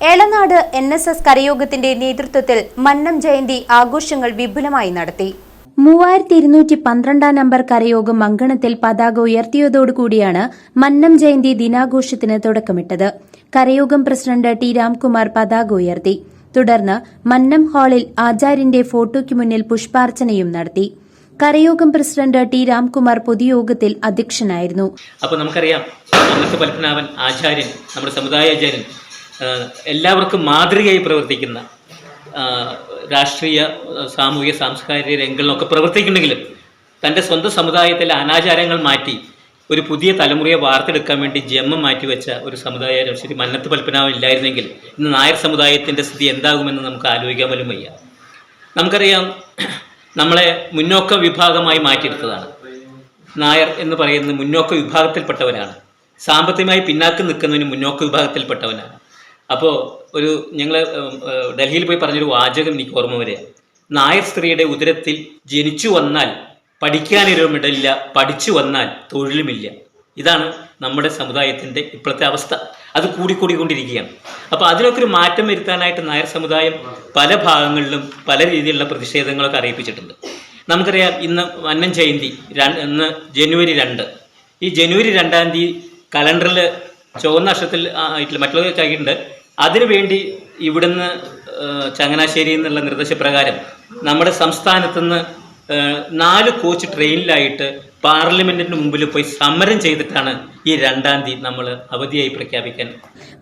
Elanad N S S കരയോഗത്തിന്റെ നേതൃത്വത്തിൽ മന്നം ജയന്തി ആഘോഷങ്ങൾ വിപുലമായി നടത്തി. മൂവായിരത്തി ഇരുന്നൂറ്റി പന്ത്രണ്ടാം നമ്പർ കരയോഗം മങ്കണത്തിൽ പതാക ഉയർത്തിയതോടുകൂടിയാണ് മന്നം ജയന്തി ദിനാഘോഷത്തിന് തുടക്കമിട്ടത്. കരയോഗം പ്രസിഡന്റ് ടി രാംകുമാർ പതാക ഉയർത്തി. തുടർന്ന് മന്നം ഹാളിൽ ആചാര്യന്റെ ഫോട്ടോയ്ക്ക് മുന്നിൽ പുഷ്പാർച്ചനയും നടത്തി. കരയോഗം പ്രസിഡന്റ് ടി രാംകുമാർ പൊതുയോഗത്തിൽ അധ്യക്ഷനായിരുന്നു. അപ്പോൾ നമുക്കറിയാം പത്മനാഭൻ ആചാര്യൻ നമ്മുടെ സമുദായ ആചാര്യൻ എല്ലാവർക്കും മാതൃകയായി പ്രവർത്തിക്കുന്ന രാഷ്ട്രീയ സാമൂഹിക സാംസ്കാരിക രംഗങ്ങളിലൊക്കെ പ്രവർത്തിക്കുന്നെങ്കിലും തന്റെ സ്വന്തം സമുദായത്തിലെ അനാചാരങ്ങൾ മാറ്റി ഒരു പുതിയ തലമുറയെ വാർത്തെടുക്കാൻ വേണ്ടി ജന്മം മാറ്റിവെച്ച ഒരു സമുദായ ശരി മന്നത്ത് പൽപ്പനാവ് ഇല്ലായിരുന്നെങ്കിൽ ഇന്ന് നായർ സമുദായത്തിന്റെ സ്ഥിതി എന്താകുമെന്ന് നമുക്ക് ആലോചിക്കാൻ പോലും വയ്യ. നമുക്കറിയാം നമ്മളെ മുന്നോക്ക വിഭാഗമായി മാറ്റിയെടുത്തതാണ്. നായർ എന്ന് പറയുന്നത് മുന്നോക്ക വിഭാഗത്തിൽപ്പെട്ടവരാണ്. സാമ്പത്തികമായി പിന്നാക്കം നിൽക്കുന്നതിന് മുന്നോക്ക വിഭാഗത്തിൽപ്പെട്ടവനാണ്. അപ്പോൾ ഒരു ഞങ്ങൾ ഡൽഹിയിൽ പോയി പറഞ്ഞൊരു വാചകം എനിക്ക് ഓർമ്മ വരിക. നായർ സ്ത്രീയുടെ ഉദരത്തിൽ ജനിച്ചു വന്നാൽ പഠിക്കാനൊരുമിടയില്ല പഠിച്ചു വന്നാൽ തൊഴിലുമില്ല. ഇതാണ് നമ്മുടെ സമുദായത്തിന്റെ ഇപ്പോഴത്തെ അവസ്ഥ. അത് കൂടിക്കൂടിക്കൊണ്ടിരിക്കുകയാണ്. അപ്പോൾ അതിനൊക്കെ ഒരു മാറ്റം വരുത്താനായിട്ട് നായർ സമുദായം പല ഭാഗങ്ങളിലും പല രീതിയിലുള്ള പ്രതിഷേധങ്ങളൊക്കെ അറിയിപ്പിച്ചിട്ടുണ്ട്. നമുക്കറിയാം ഇന്ന് അന്നം ജയന്തി ഇന്ന് ജനുവരി രണ്ട്. ഈ ജനുവരി രണ്ടാം തീയതി കലണ്ടറിൽ ചുവന്ന അക്ഷരത്തിൽ ആയിട്ടില്ല. മറ്റുള്ളവർ ആക്കിയിട്ടുണ്ട് അതിനുവേണ്ടി ഇവിടുന്ന് ചങ്ങനാശ്ശേരി എന്നുള്ള നിർദ്ദേശപ്രകാരം നമ്മുടെ സംസ്ഥാനത്തു നിന്ന് നാല് കോച്ച് ട്രെയിനിലായിട്ട് പാർലമെന്റിന് മുമ്പിൽ പോയി സമരം ചെയ്തിട്ടാണ് ഈ രണ്ടാം തീയതി നമ്മൾ അവധിയായി പ്രഖ്യാപിക്കാൻ.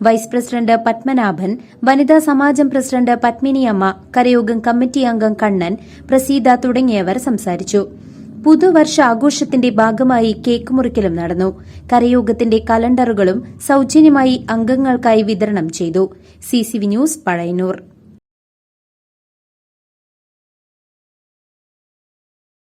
വൈസ് പ്രസിഡന്റ് പത്മനാഭൻ വനിതാ സമാജം പ്രസിഡന്റ് പത്മിനിയമ്മ കരയോഗം കമ്മിറ്റി അംഗം കണ്ണൻ പ്രസീത തുടങ്ങിയവർ സംസാരിച്ചു. പുതുവർഷ ആഘോഷത്തിന്റെ ഭാഗമായി കേക്ക് മുറിക്കലും നടന്നു. കരയോഗത്തിന്റെ കലണ്ടറുകളും സൌജന്യമായി അംഗങ്ങൾക്കായി വിതരണം ചെയ്തു. CCV news Pazhayannur.